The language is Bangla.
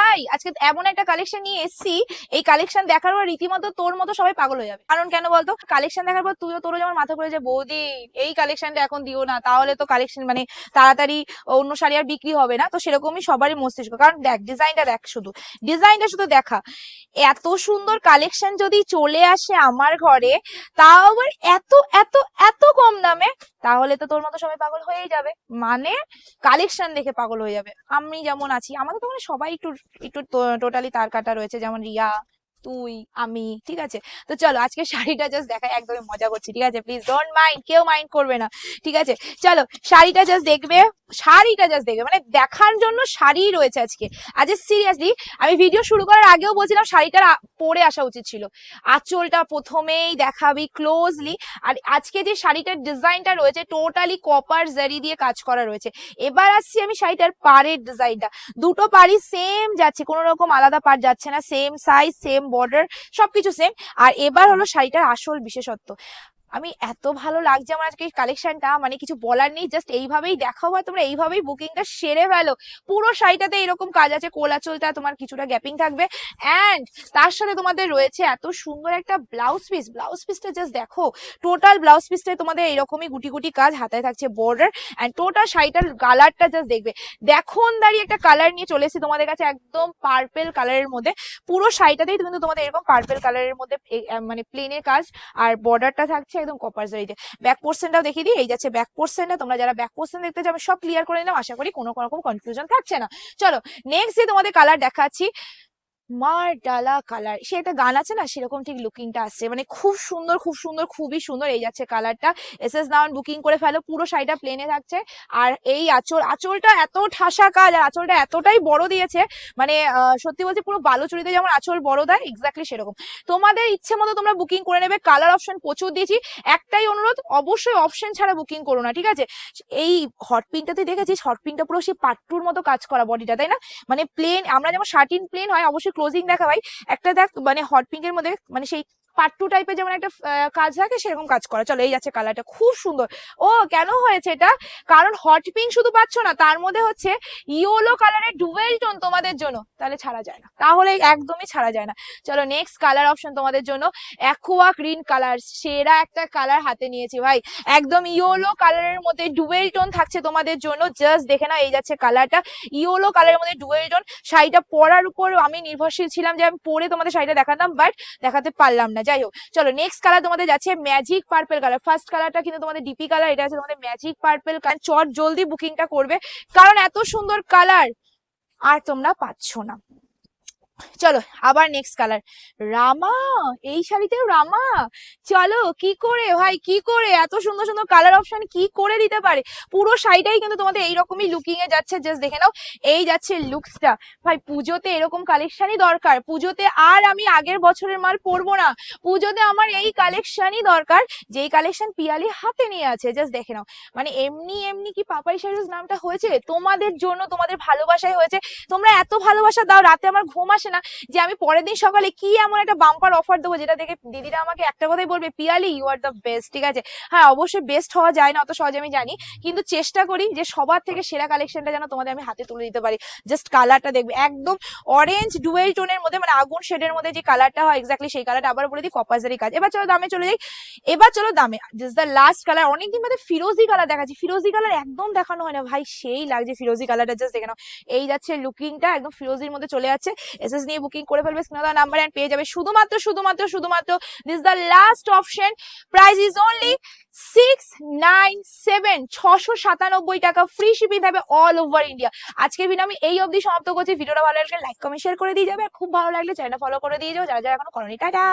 ভাই, আজকে এমন একটা কালেকশন নিয়ে এসেছি, এই কালেকশন দেখার পর রীতিমতো তোর মতো সবাই পাগল হয়ে যাবে। কারণ কেন বলতো? কালেকশন দেখার পর তুইও তোরও যেমন মাথা ঘুরে যে বৌদি, এই কালেকশনটা এখন দিও না, তাহলে তো কালেকশন মানে তাড়াতাড়ি অন্য শাড়ি আর বিক্রি হবে না। তো সেরকমই সবারই মস্তিষ্ক। কারণ দেখ ডিজাইনটা দেখ শুধু। ডিজাইনটা শুধু দেখা। এত সুন্দর কালেকশন যদি চলে আসে আমার ঘরে, তাও আবার এত এত এত কম দামে, তাহলে তো তোর মতো সবাই পাগল হয়েই যাবে। মানে কালেকশন দেখে পাগল হয়ে যাবে। আমি যেমন আছি, আমাদের তো মানে সবাই একটু একটু টোটালি তার কাটা রয়েছে, যেমন রিয়া, তুই, আমি, ঠিক আছে? তো চলো আজকে শাড়িটা জাস্ট দেখায়, একদমই মজা করছি, ঠিক আছে? প্লিজ ডোন্ট মাইন্ড কেউ মাইন্ড করবে না, ঠিক আছে? চলো, শাড়িটা জাস্ট দেখবে শাড়িটা জাস্ট দেখবে। মানে দেখার জন্য শাড়ি রয়েছে আজকে। আজ সিরিয়াসলি আমি ভিডিও শুরু করার আগেও বলছিলাম শাড়িটা পরে আসা উচিত ছিল। আঁচলটা প্রথমেই দেখাবি ক্লোজলি আর আজকে যে শাড়িটার ডিজাইনটা রয়েছে টোটালি কপার জারি দিয়ে কাজ করা রয়েছে। এবার আসছি আমি শাড়িটার পাড়ের ডিজাইনটা দুটো পাড়ি সেম যাচ্ছে, কোনো রকম আলাদা পাড় যাচ্ছে না। সেম সাইজ সেম বর্ডার সবকিছু সেম আর এবার হলো শাড়িটার আসল বিশেষত্ব। আমি এত ভালো লাগছে আমার আজকে কালেকশনটা মানে কিছু বলার নেই জাস্ট এইভাবেই দেখাও আর তোমরা এইভাবেই বুকিংটা সেরে ফেলো। পুরো শাড়িটাতে এরকম কাজ আছে, কোলাচলটা, তোমার কিছুটা গ্যাপিং থাকবে। অ্যান্ড তার সাথে তোমাদের রয়েছে এত সুন্দর একটা ব্লাউজ পিস ব্লাউজ পিসটা জাস্ট দেখো টোটাল ব্লাউজ পিসটাই তোমাদের এরকমই গুটি গুটি কাজ হাতায় থাকছে বর্ডার অ্যান্ড টোটাল শাড়িটার কালারটা জাস্ট দেখবে। দেখুন দাঁড়িয়ে একটা কালার নিয়ে চলে এসেছি তোমাদের কাছে একদম পার্পেল কালারের মধ্যে। পুরো শাড়িটাতেই কিন্তু তোমাদের এরকম পার্পেল কালারের মধ্যে মানে প্লেনের কাজ। আর বর্ডারটা থাকছে একদম জারিতে ব্যাক পোর্শনটাও দেখিয়ে দিই, এই যাচ্ছে ব্যাক পোর্শনটা তোমরা যারা ব্যাক পোর্শন দেখতে যাবে, সব ক্লিয়ার করে নিলাম আশা করি কোনো রকম কনফিউশন থাকছে না। চলো নেক্সট যে তোমাদের কালার দেখাচ্ছি মার ডালা কালার। সে একটা গান আছে না? সেরকম ঠিক লুকিংটা আসছে। মানে খুব সুন্দর খুব সুন্দর, খুবই সুন্দর এই যাচ্ছে কালারটা। এস এস নাউন বুকিং করে ফেলো। পুরো শাড়িটা প্লেনে থাকছে। আর এই আঁচল, আঁচলটা এত ঠাসা কাজ আর আঁচলটা এতটাই বড় দিয়েছে। মানে সত্যি বলছি, পুরো বালুচুরিতে যেমন আঁচল বড় দেয় এক্স্যাক্টলি সেরকম। তোমাদের ইচ্ছে মতো তোমরা বুকিং করে নেবে। কালার অপশন প্রচুর দিয়েছি। একটাই অনুরোধ, অবশ্যই অপশন ছাড়া বুকিং করো না, ঠিক আছে? এই হট পিনটাতে দেখেছিস? হট পিনটা পুরো সেই পাট্টুর মতো কাজ করা বডিটা তাই না? মানে প্লেন আমরা যেমন শার্টিন প্লেন হয়, অবশ্যই ক্লোজিং দেখা ভাই একটা দেখ মানে হট পিঙ্কের মধ্যে মানে সেই পাট্টু টাইপের যেমন একটা কাজ থাকে সেরকম কাজ করা। চলো, এই যাচ্ছে কালারটা খুব সুন্দর। ও, কেন হয়েছে এটা? কারণ হট পিঙ্ক শুধু পাচ্ছ না, তার মধ্যে হচ্ছে ইয়েলো কালারের ডুয়েল টোন তোমাদের জন্য। তাহলে ছাড়া যায় না। তাহলে একদমই ছাড়া যায় না। চলো নেক্সট কালার অপশন তোমাদের জন্য। অ্যাকোয়া গ্রিন কালার সেরা একটা কালার হাতে নিয়েছি ভাই। একদম ইয়েলো কালারের মধ্যে ডুয়েল টোন থাকছে তোমাদের জন্য। জাস্ট দেখে নাও, এই যাচ্ছে কালারটা ইয়েলো কালারের মধ্যে ডুয়েল টোন শাড়িটা পরার উপর আমি নির্ভরশীল ছিলাম যে আমি পরে তোমাদের শাড়িটা দেখাতাম বাট দেখাতে পারলাম না। যাই হোক। চলো নেক্সট কালার তোমাদের যাচ্ছে ম্যাজিক পার্পেল কালার ফার্স্ট কালারটা কিন্তু তোমাদের ডিপি কালার এটা আছে তোমাদের ম্যাজিক পার্পেল কালার চট জলদি বুকিংটা করবে। কারণ এত সুন্দর কালার আর তোমরা পাচ্ছ না। চলো আবার নেক্সট কালার রামা, এই শাড়িতেও রামা? চলো, কি করে? ভাই, কি করে? এত সুন্দর সুন্দর কালার অপশন কি করে দিতে পারে? পুরো শাড়িটাই কিন্তু তোমাদের এইরকমই লুকিং এ যাচ্ছে। জাস্ট দেখে নাও, এই যাচ্ছে লুকসটা ভাই, পুজোতে এরকম কালেকশনই দরকার। পুজোতে আর আমি আগের বছরের মাল পরবো না। পুজোতে আমার এই কালেকশনই দরকার। যেই কালেকশন পিয়ালি হাতে নিয়ে আছে জাস্ট দেখে নাও। মানে এমনি এমনি কি পাপাই শাড়িজ নামটা হয়েছে? তোমাদের জন্য তোমাদের ভালোবাসায় হয়েছে। তোমরা এত ভালোবাসা দাও, রাতে আমার ঘুম আসে না যে আমি পরের দিন সকালে কি এমন একটা বাম্পার অফার দেবো যেটা দেখে দিদিরা আমাকে একটা কথাই বলবে, Piyali you are the best ঠিক আছে? হ্যাঁ অবশ্যই বেস্ট হওয়া যায় না, অত সহজে আমি জানি। কিন্তু চেষ্টা করি যে সবার থেকে সেরা কালেকশনটা যেন তোমাদের আমি হাতে তুলে দিতে পারি। জাস্ট কালারটা দেখবে। একদম অরেঞ্জ ডুয়েল টোনের মধ্যে মানে আগুন শেডের মধ্যে যে কালারটা হয় এক্স্যাক্টলি সেই কালারটা আবার বলে দিই কপাজারি কাজ। এবার চলো দামে চলে যাই। এবার চলো দামে। জাস্ট দ্য লাস্ট কালার অনেকদিন বাদে ফিরোজি কালার দেখাচ্ছি। ফিরোজি কালার একদম দেখানো হয় না। ভাই, সেই লাগছে ফিরোজি কালারটা জাস্ট দেখে নাও। এই যাচ্ছে লুকিংটা একদম ফিরোজির মধ্যে চলে যাচ্ছে। এসএস নিয়ে বুকিং করে ফেলবে স্ক্রিনে দেওয়া নাম্বার এন্ড পেয়ে যাবে। শুধুমাত্র শুধুমাত্র শুধুমাত্র this the last option price is only six nine seven ছশো সাতানব্বই টাকা। ফ্রি শিপিং থাকবে অল ওভার ইন্ডিয়া আজকের ভিডিও আমি এই অবধি সমাপ্ত করছি। ভিডিওটা ভালো লাগলে লাইক কমেন্ট শেয়ার করে দিয়ে যাবে। খুব ভালো লাগলে চ্যানেল ফলো করে দিয়ে যাবে যারা যারা এখনও করনি, টাটা।